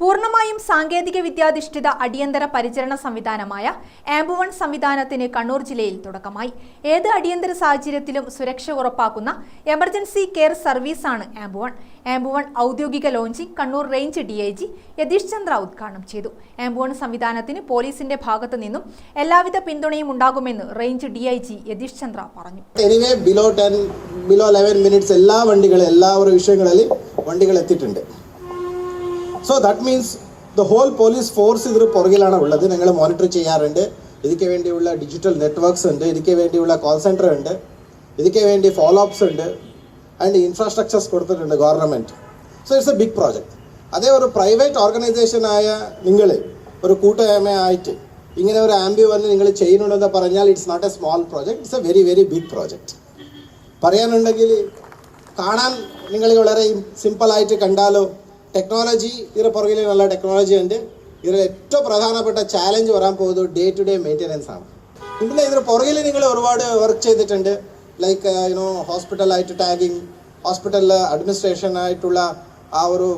പൂർണമായും സാങ്കേതിക വിദ്യാധിഷ്ഠിത അടിയന്തര പരിചരണ സംവിധാനമായ ആംബുവൺ സംവിധാനത്തിന് കണ്ണൂർ ജില്ലയിൽ തുടക്കമായി. ഏത് അടിയന്തര സാഹചര്യത്തിലും സുരക്ഷ ഉറപ്പാക്കുന്ന എമർജൻസി കെയർ സർവീസാണ് ആംബുവൺ. ആംബുവൺ ഔദ്യോഗിക launching Kannur range D I G Yathish Chandra ഉദ്ഘാടനം ചെയ്തു. ആംബുവൺ സംവിധാനത്തിന് പോലീസിന്റെ ഭാഗത്തു നിന്നും എല്ലാവിധ പിന്തുണയും ഉണ്ടാകുമെന്ന് range D I G Yathish Chandra പറഞ്ഞു. Below ten below eleven minutes എല്ലാ വണ്ടികളും എല്ലാ ഒരു വിഷയങ്ങളിൽ വണ്ടികൾ എത്തിയിട്ടുണ്ട്. So that means the whole police force ഇതിന് പുറകിലാണ് ഉള്ളത്. ഞങ്ങൾ മോണിറ്റർ ചെയ്യാറുണ്ട്. ഇതിക്ക് വേണ്ടിയുള്ള ഡിജിറ്റൽ നെറ്റ്വർക്ക്സ് ഉണ്ട്. ഇതിക്ക് വേണ്ടിയുള്ള കോൾ സെന്റർ ഉണ്ട്. ഇതിക്ക് വേണ്ടി ഫോളോ അപ്സ് ഉണ്ട്. ആൻഡ് ഇൻഫ്രാസ്ട്രക്ചേഴ്സ് കൊടുത്തിട്ടുണ്ട് government so it's a big project അതേ ഒരു പ്രൈവറ്റ് ഓർഗനൈസേഷനായ നിങ്ങൾ ഒരു കൂട്ടായ്മയായിട്ട് ഇങ്ങനെ ഒരു ആംബി വന്ന് നിങ്ങൾ ചെയ്യുന്നുണ്ടെന്ന് പറഞ്ഞാൽ it's not a small project it's a very very big project പറയാനുണ്ടെങ്കിൽ കാണാൻ നിങ്ങൾ വളരെ സിമ്പിളായിട്ട് കണ്ടാലോ? ടെക്നോളജി ഇതിന് പുറകിൽ നല്ല ടെക്നോളജി ഉണ്ട്. ഇതിൽ ഏറ്റവും പ്രധാനപ്പെട്ട ചാലഞ്ച് വരാൻ പോകുന്നത് ഡേ ടു ഡേ മെയിന്റനൻസ് ആണ്. പിന്നെ ഇതിന് പുറകിൽ നിങ്ങൾ ഒരുപാട് വർക്ക് ചെയ്തിട്ടുണ്ട്. ലൈക്ക് യുനോ ഹോസ്പിറ്റലായിട്ട് ടാഗിങ് ഹോസ്പിറ്റലിൽ അഡ്മിനിസ്ട്രേഷൻ ആയിട്ടുള്ള ആ ഒരു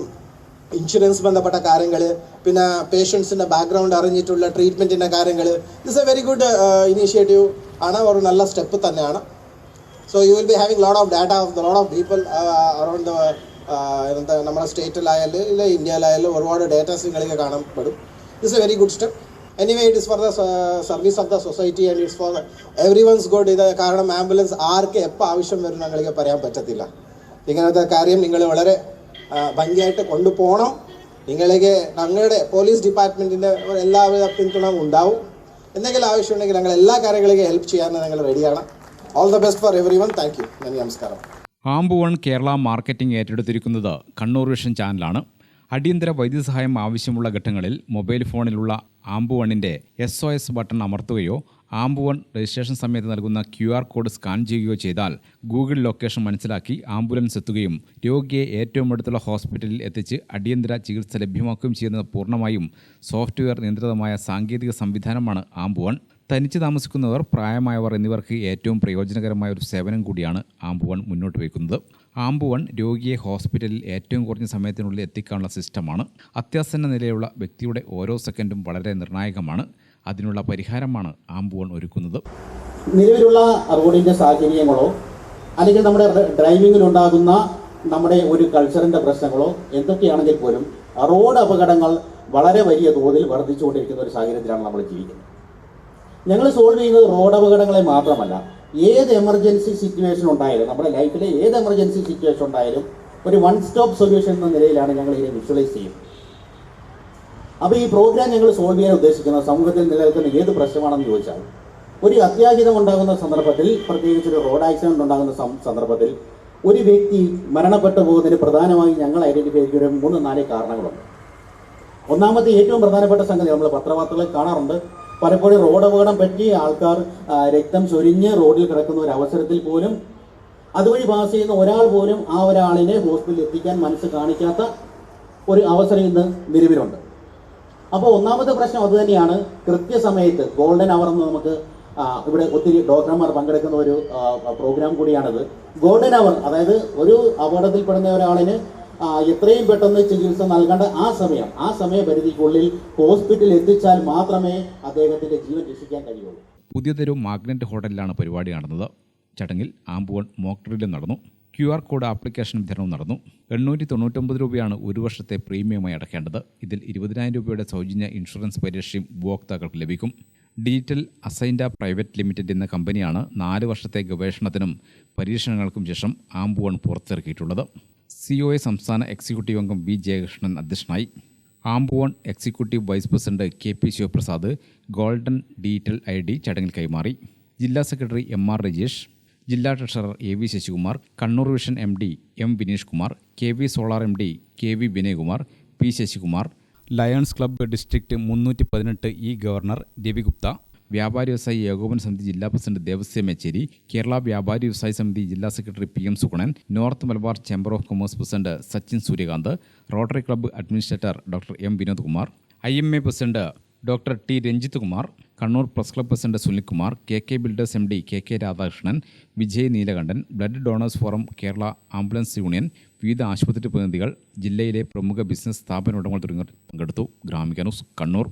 ഇൻഷുറൻസ് ബന്ധപ്പെട്ട കാര്യങ്ങൾ പിന്നെ പേഷ്യൻസിന്റെ ബാക്ക്ഗ്രൗണ്ട് അറിഞ്ഞിട്ടുള്ള ട്രീറ്റ്മെന്റിന്റെ കാര്യങ്ങൾ it's a very good initiative ആണ്. ഒരു നല്ല സ്റ്റെപ്പ് തന്നെയാണ്. So you will be having load of data of the load of people around the എന്താ നമ്മുടെ സ്റ്റേറ്റിലായാലും ഇല്ല ഇന്ത്യയിലായാലും ഒരുപാട് ഡേറ്റാസ് നിങ്ങളിലേക്ക് കാണപ്പെടും. It's a very good step anyway it is for the service of the society and it's for every one's good ഇത് കാരണം ആംബുലൻസ് ആർക്ക് എപ്പോൾ ആവശ്യം വരും ഞങ്ങൾക്ക് പറയാൻ പറ്റത്തില്ല. ഇങ്ങനത്തെ കാര്യം നിങ്ങൾ വളരെ ഭംഗിയായിട്ട് കൊണ്ടുപോകണം. നിങ്ങൾക്ക് ഞങ്ങളുടെ പോലീസ് ഡിപ്പാർട്ട്മെന്റിന്റെ എല്ലാവിധ പിന്തുണയും ഉണ്ടാവും. എന്തെങ്കിലും ആവശ്യമുണ്ടെങ്കിൽ ഞങ്ങൾ എല്ലാ കാര്യങ്ങളിലേക്കും ഹെൽപ്പ് ചെയ്യാൻ ഞങ്ങൾ റെഡിയാണ് all the best for everyone thank you നന്ദി നമസ്കാരം. ആംബുവൺ കേരള മാർക്കറ്റിംഗ് ഏറ്റെടുത്തിരിക്കുന്നത് കണ്ണൂർ വിഷൻ ചാനലാണ്. അടിയന്തര വൈദ്യസഹായം ആവശ്യമുള്ള ഘട്ടങ്ങളിൽ മൊബൈൽ ഫോണിലുള്ള ആംബുവണിന്റെ എസ് ഒ എസ് ബട്ടൺ അമർത്തുകയോ ആംബുവൺ രജിസ്ട്രേഷൻ സമയത്ത് നൽകുന്ന ക്യു ആർ കോഡ് സ്കാൻ ചെയ്യുകയോ ചെയ്താൽ ഗൂഗിൾ ലൊക്കേഷൻ മനസ്സിലാക്കി ആംബുലൻസ് എത്തുകയും രോഗിയെ ഏറ്റവും അടുത്തുള്ള ഹോസ്പിറ്റലിൽ എത്തിച്ച് അടിയന്തര ചികിത്സ ലഭ്യമാക്കുകയും ചെയ്യുന്നത് പൂർണമായും സോഫ്റ്റ്വെയർ നിയന്ത്രിതമായ സാങ്കേതിക സംവിധാനമാണ് ആംബുവൺ തനിച്ച് താമസിക്കുന്നവർ പ്രായമായവർ എന്നിവർക്ക് ഏറ്റവും പ്രയോജനകരമായ ഒരു സേവനം കൂടിയാണ് ആംബുവൺ മുന്നോട്ട് വയ്ക്കുന്നത്. ആംബുവൺ രോഗിയെ ഹോസ്പിറ്റലിൽ ഏറ്റവും കുറഞ്ഞ സമയത്തിനുള്ളിൽ എത്തിക്കാനുള്ള സിസ്റ്റമാണ്. അത്യാസന്ന നിലയുള്ള വ്യക്തിയുടെ ഓരോ സെക്കൻഡും വളരെ നിർണായകമാണ്. അതിനുള്ള പരിഹാരമാണ് ആംബുവൺ ഒരുക്കുന്നത്. നിലവിലുള്ള റോഡിന്റെ സാഹചര്യങ്ങളോ അല്ലെങ്കിൽ നമ്മുടെ ഡ്രൈവിങ്ങിലുണ്ടാകുന്ന നമ്മുടെ ഒരു കൾച്ചറിന്റെ പ്രശ്നങ്ങളോ എന്തൊക്കെയാണെങ്കിൽ പോലും റോഡ് അപകടങ്ങൾ വളരെ വലിയ തോതിൽ വർദ്ധിച്ചുകൊണ്ടിരിക്കുന്ന ഒരു സാഹചര്യത്തിലാണ് നമ്മൾ ജീവിക്കുന്നത്. ഞങ്ങൾ സോൾവ് ചെയ്യുന്നത് റോഡ് അപകടങ്ങളെ മാത്രമല്ല. ഏത് എമർജൻസി സിറ്റുവേഷൻ ഉണ്ടായാലും നമ്മുടെ ലൈഫിലെ ഏത് എമർജൻസി സിറ്റുവേഷൻ ഉണ്ടായാലും ഒരു വൺ സ്റ്റോപ്പ് സൊല്യൂഷൻ എന്ന നിലയിലാണ് ഞങ്ങൾ ഇതിനെ വിഷ്വലൈസ് ചെയ്യുന്നത്. അപ്പോൾ ഈ പ്രോഗ്രാം ഞങ്ങൾ സോൾവ് ചെയ്യാൻ ഉദ്ദേശിക്കുന്നത് സമൂഹത്തിൽ നിലനിൽക്കുന്ന ഏത് പ്രശ്നമാണെന്ന് ചോദിച്ചാൽ ഒരു അത്യാഹിതം ഉണ്ടാകുന്ന സന്ദർഭത്തിൽ പ്രത്യേകിച്ച് ഒരു റോഡ് ആക്സിഡന്റ് ഉണ്ടാകുന്ന സന്ദർഭത്തിൽ ഒരു വ്യക്തി മരണപ്പെട്ടു പോകുന്നതിന് പ്രധാനമായി ഞങ്ങൾ ഐഡന്റിഫൈ ചെയ്ത മൂന്ന് നാല് കാരണങ്ങളുണ്ട്. ഒന്നാമത്തെ ഏറ്റവും പ്രധാനപ്പെട്ട സംഗതി നമ്മൾ പത്രവാർത്തകളിൽ കാണാറുണ്ട്. പലപ്പോഴും റോഡ് അപകടം പറ്റി ആൾക്കാർ രക്തം ചൊരിഞ്ഞ് റോഡിൽ കിടക്കുന്ന ഒരു അവസരത്തിൽ പോലും അതുവഴി പാസ് ചെയ്യുന്ന ഒരാൾ പോലും ആ ഒരാളിനെ ഹോസ്പിറ്റലിൽ എത്തിക്കാൻ മനസ്സ് കാണിക്കാത്ത ഒരു അവസരം ഇന്ന് നിലവിലുണ്ട്. അപ്പോൾ ഒന്നാമത്തെ പ്രശ്നം അതുതന്നെയാണ് കൃത്യസമയത്ത് ഗോൾഡൻ അവർ എന്ന് നമുക്ക് ഇവിടെ ഒത്തിരി ഡോക്ടർമാർ പങ്കെടുക്കുന്ന ഒരു പ്രോഗ്രാം കൂടിയാണത്. ഗോൾഡൻ അവർ അതായത് ഒരു അപകടത്തിൽപ്പെടുന്ന ഒരാളിന് എത്രയും പെട്ടെന്ന് ചികിത്സ നൽകേണ്ട ആ സമയം ആ സമയപരിധിക്കുള്ളിൽ ഹോസ്പിറ്റലിൽ എത്തിച്ചാൽ മാത്രമേ അദ്ദേഹത്തിന്റെ ജീവൻ രക്ഷിക്കാൻ കഴിയുള്ളൂ. പുതിയതൊരു മാഗ്നറ്റ് ഹോട്ടലിലാണ് പരിപാടി നടന്നത്. ചടങ്ങിൽ മോക്ക് ഡ്രില്ലും നടന്നു. ക്യു ആർ കോഡ് ആപ്ലിക്കേഷൻ വിതരണം നടന്നു. എണ്ണൂറ്റി തൊണ്ണൂറ്റൊമ്പത് രൂപയാണ് ഒരു വർഷത്തെ പ്രീമിയമായി അടക്കേണ്ടത് ഇതിൽ ഇരുപതിനായിരം രൂപയുടെ സൗജന്യ ഇൻഷുറൻസ് പരിരക്ഷയും ഉപഭോക്താക്കൾക്ക് ലഭിക്കും. ഡിജിറ്റൽ അസൈൻഡ പ്രൈവറ്റ് ലിമിറ്റഡ് എന്ന കമ്പനിയാണ് നാല് വർഷത്തെ ഗവേഷണത്തിനും പരീക്ഷണങ്ങൾക്കും ശേഷം ആംബുവൺ പുറത്തിറക്കിയിട്ടുള്ളത്. സി ഒ എ സംസ്ഥാന എക്സിക്യൂട്ടീവ് അംഗം വി ജയകൃഷ്ണൻ അധ്യക്ഷനായി. AmbuOne executive vice president K P Sivaprasad golden digital I D ചടങ്ങിൽ കൈമാറി. ജില്ലാ സെക്രട്ടറി എം ആർ രജേഷ് ജില്ലാ treasurer A V Sasikumar Kannur vision M D M Vineesh Kumar K V solar M D K V Vinayakumar P Sasikumar. Lions club district മുന്നൂറ്റി പതിനെട്ട് E governor രവിഗുപ്ത വ്യാപാരി വ്യവസായി ഏകോപന സമിതി ജില്ലാ പ്രസിഡന്റ് ദേവസ്യ മേച്ചേരി കേരള വ്യാപാരി വ്യവസായ സമിതി ജില്ലാ secretary P M Sugunan north Malabar chamber of commerce president Sachin Suryakanth rotary club administrator doctor M Vinod Kumar I M A president doctor T Ranjith Kumar Kannur press club president Sunilkumar K K builders M D K K Radhakrishnan Vijay Neelakandan blood donors forum Kerala ambulance union വിവിധ ആശുപത്രി പ്രതിനിധികൾ ജില്ലയിലെ പ്രമുഖ business സ്ഥാപന ഉടമകൾ തുടങ്ങിയവർ പങ്കെടുത്തു. Gramika news Kannur.